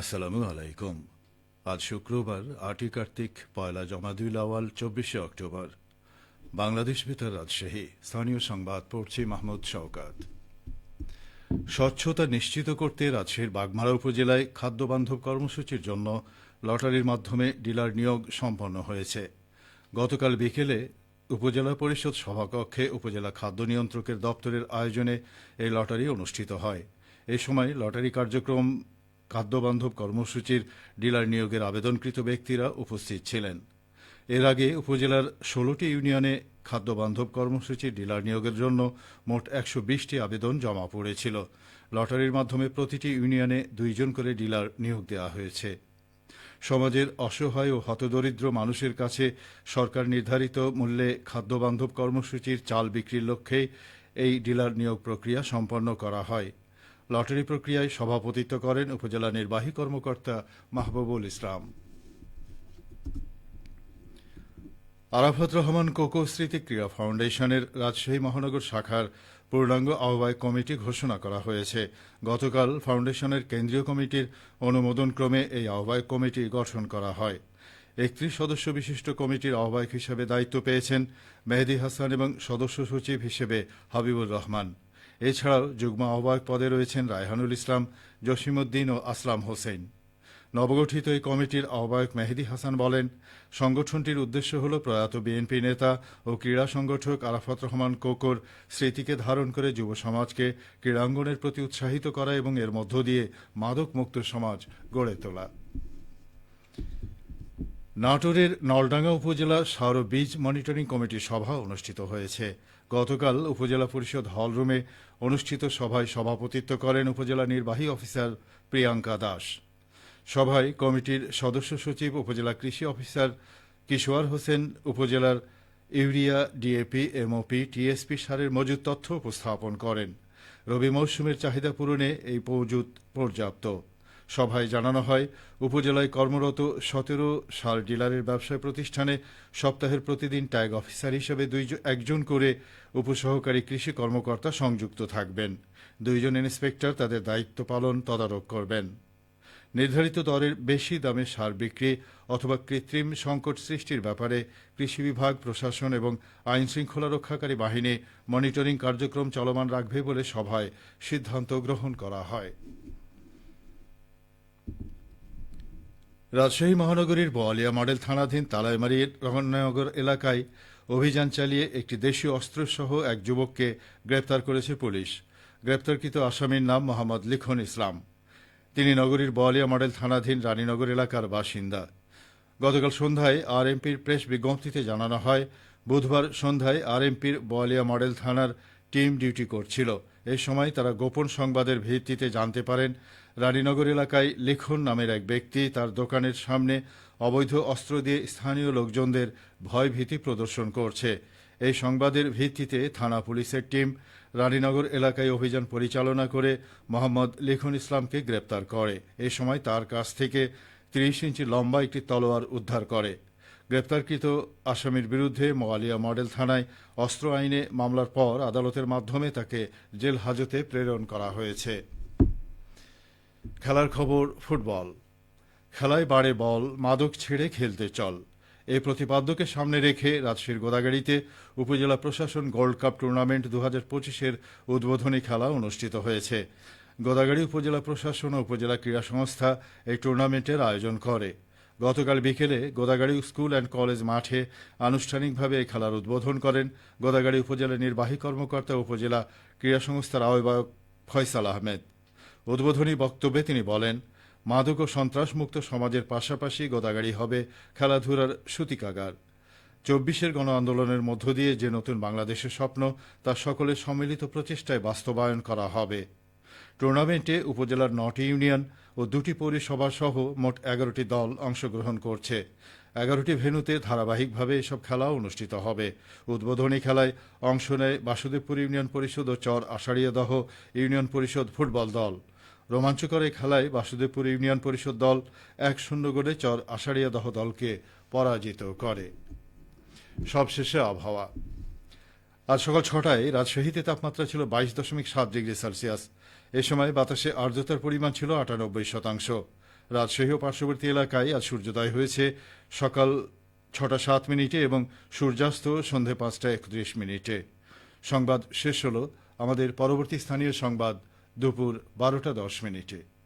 আসসালামু আলাইকুম। আজ শুক্রবার আটই কার্তিক, পয়লা জমাদুল আওয়াল চব্বিশে অক্টোবর। বাংলাদেশ বেতার রাজশাহী। স্থানীয় সংবাদ পড়ছি মাহমুদ শওকাত। স্বচ্ছতা নিশ্চিত করতে রাজশাহীর বাগমারা উপজেলায় খাদ্যবান্ধব কর্মসূচির জন্য লটারির মাধ্যমে ডিলার নিয়োগ সম্পন্ন হয়েছে। গতকাল বিকেলে উপজেলা পরিষদ সভাকক্ষে উপজেলা খাদ্য নিয়ন্ত্রকের দপ্তরের আয়োজনে এই লটারি অনুষ্ঠিত হয়। এ সময় লটারি কার্যক্রম খাদ্যবান্ধব কর্মসূচির ডিলার নিয়োগের আবেদনকৃত ব্যক্তিরা উপস্থিত ছিলেন। এর আগে উপজেলার ষোলোটি ইউনিয়নে খাদ্যবান্ধব কর্মসূচির ডিলার নিয়োগের জন্য মোট একশো বিশটি আবেদন জমা পড়েছিল। লটারির মাধ্যমে প্রতিটি ইউনিয়নে দুইজন করে ডিলার নিয়োগ দেওয়া হয়েছে। সমাজের অসহায় ও হতদরিদ্র মানুষের কাছে সরকার নির্ধারিত মূল্যে খাদ্যবান্ধব কর্মসূচির চাল বিক্রির লক্ষ্যে এই ডিলার নিয়োগ প্রক্রিয়া সম্পন্ন করা হয়। লটারি প্রক্রিয়ায় সভাপতিত্ব করেন উপজেলা নির্বাহী কর্মকর্তা মাহবুবুল ইসলাম। আরাফাত রহমান কোকো স্মৃতি ক্রীড়া ফাউন্ডেশনের রাজশাহী মহানগর শাখার পূর্ণাঙ্গ আহ্বায়ক কমিটি ঘোষণা করা হয়েছে। গতকাল ফাউন্ডেশনের কেন্দ্রীয় কমিটির অনুমোদন ক্রমে এই আহ্বায়ক কমিটি গঠন করা হয়। একত্রিশ সদস্য বিশিষ্ট কমিটির আহ্বায়ক হিসেবে দায়িত্ব পেয়েছেন মেহেদি হাসান এবং সদস্য সচিব হিসেবে হাবিবুর রহমান। এছাড়াও যুগ্ম আহ্বায়ক পদে রয়েছেন রায়হানুল ইসলাম, জসিমউদ্দিন ও আসলাম হোসেন। নবগঠিত এই কমিটির আহ্বায়ক মেহেদি হাসান বলেন, সংগঠনটির উদ্দেশ্য হল প্রয়াত বিএনপি নেতা ও ক্রীড়া সংগঠক আরাফাত রহমান কোকর স্মৃতিকে ধারণ করে যুব সমাজকে ক্রীড়াঙ্গনের প্রতি উৎসাহিত করা এবং এর মধ্য দিয়ে মাদক মুক্ত সমাজ গড়ে তোলা। নাটোরের নলডাঙ্গা উপজেলা সার বীজ মনিটরিং কমিটির সভা অনুষ্ঠিত হয়েছে। গতকাল উপজেলা পরিষদ হলরুমে অনুষ্ঠিত সভায় সভাপতিত্ব করেন উপজেলা নির্বাহী অফিসার প্রিয়াঙ্কা দাস। সভায় কমিটির সদস্য সচিব উপজেলা কৃষি অফিসার কিশোয়ার হোসেন, উপজেলার ইউরিয়া ডিএপি, এমওপি, টিএসপি সারের মজুদ তথ্য উপস্থাপন করেন। রবি মৌসুমের চাহিদা পূরণে এই মজুদ পর্যাপ্ত। সভায় জানানো হয়, উপজেলায় কর্মরত সতেরো সার ডিলারের ব্যবসায় প্রতিষ্ঠানে সপ্তাহের প্রতিদিন ট্যাগ অফিসার হিসেবে দুইজন একজন করে উপসহকারী কৃষি কর্মকর্তা সংযুক্ত থাকবেন। দুইজন ইন্সপেক্টর তাদের দায়িত্ব পালন তদারক করবেন। নির্ধারিত দরের বেশি দামে সার বিক্রি অথবা কৃত্রিম সংকট সৃষ্টির ব্যাপারে কৃষি বিভাগ, প্রশাসন এবং আইন শৃঙ্খলা রক্ষাকারী বাহিনী মনিটরিং কার্যক্রম চলমান রাখবে বলে সভায় সিদ্ধান্ত গ্রহণ করা হয়। রাজশাহী মহানগরীর বোয়ালিয়া মডেল থানাধীন তালাইমারির রহনগর এলাকায় অভিযান চালিয়ে একটি দেশীয় অস্ত্রসহ এক যুবককে গ্রেপ্তার করেছে পুলিশ। গ্রেপ্তারকৃত আসামির নাম মোহাম্মদ লিখন ইসলাম। তিনি নগরীর বোয়ালিয়া মডেল থানাধীন রানীনগর এলাকার বাসিন্দা। গতকাল সন্ধ্যায় আরএমপির প্রেস বিজ্ঞপ্তিতে জানানো হয়, বুধবার সন্ধ্যায় আরএমপির বোয়ালিয়া মডেল থানার টিম ডিউটি করছিল। এ সময় তারা গোপন সংবাদের ভিত্তিতে জানতে পারেন রানীনগর এলাকায় লিখন নামের এক ব্যক্তি তার দোকানের সামনে অবৈধ অস্ত্র দিয়ে স্থানীয় লোকজনদের ভয়ভীতি প্রদর্শন করছে। এই সংবাদের ভিত্তিতে থানা পুলিশের টিম রানীনগর এলাকায় অভিযান পরিচালনা করে মোহাম্মদ লিখন ইসলামকে গ্রেপ্তার করে। এ সময় তার কাছ থেকে তিরিশ ইঞ্চি লম্বা একটি তলোয়ার উদ্ধার করে। গ্রেপ্তারকৃত আসামির বিরুদ্ধে মোয়ালিয়া মডেল থানায় অস্ত্র আইনে মামলার পর আদালতের মাধ্যমে তাকে জেল হাজতে প্রেরণ করা হয়েছে। খেলার খবর, ফুটবল। খেলায় বাড়ে বল, মাদক ছেড়ে খেলতে চল। এই প্রতিপাদ্যকে সামনে রেখে রাজশাহীর গোদাগাড়িতে উপজেলা প্রশাসন গোল্ড কাপ টুর্নামেন্ট দু হাজার পঁচিশের উদ্বোধনী খেলা অনুষ্ঠিত হয়েছে। গোদাগাড়ি উপজেলা প্রশাসন ও উপজেলা ক্রীড়া সংস্থা এই টুর্নামেন্টের আয়োজন করে। গতকাল বিকেলে গোদাগাড়ি স্কুল অ্যান্ড কলেজ মাঠে আনুষ্ঠানিকভাবে এই খেলার উদ্বোধন করেন গোদাগাড়ি উপজেলা নির্বাহী কর্মকর্তা উপজেলা ক্রীড়া সংস্থার আহ্বায়ক ফয়সাল আহমেদ। উদ্বোধনী বক্তব্যে তিনি বলেন, মাদক ও সন্ত্রাসমুক্ত সমাজের পাশাপাশি গোদাগাড়ি হবে খেলাধুলার সূতিকাগার। চব্বিশের গণ আন্দোলনের মধ্য দিয়ে যে নতুন বাংলাদেশের স্বপ্ন, তা সকলের সম্মিলিত প্রচেষ্টায় বাস্তবায়ন করা হবে। টুর্নামেন্টে উপজেলার নটি ইউনিয়ন ও দুটি পৌরসভা সহ মোট এগারোটি দল অংশগ্রহণ করছে। এগারোটি ভেন্যুতে ধারাবাহিকভাবে এসব খেলা অনুষ্ঠিত হবে। উদ্বোধনী খেলায় অংশ নেয় বাসুদেবপুর ইউনিয়ন পরিষদ ও চর আষাঢ়িয়াদহ ইউনিয়ন পরিষদ ফুটবল দল। রোমাঞ্চকর এই খেলায় বাসুদেবপুর ইউনিয়ন পরিষদ দল এক শূন্য গোলে চর আষাঢ়িয়া দহ দলকে পরাজিত করে। সবশেষে আবহাওয়া। আজ সকাল ছটায় রাজশাহীতে তাপমাত্রা ছিল বাইশ দশমিক সাত ডিগ্রি সেলসিয়াস। এ সময় বাতাসে আর্দ্রতার পরিমাণ ছিল আটানব্বই শতাংশ। রাজশাহী ও পার্শ্ববর্তী এলাকায় আজ সূর্যোদয় হয়েছে সকাল ছটা সাত মিনিটে এবং সূর্যাস্ত সন্ধে পাঁচটা একত্রিশ মিনিটে। সংবাদ শেষ হল আমাদের পরবর্তী স্থানীয় সংবাদ দুপুর বারোটা দশ মিনিটে।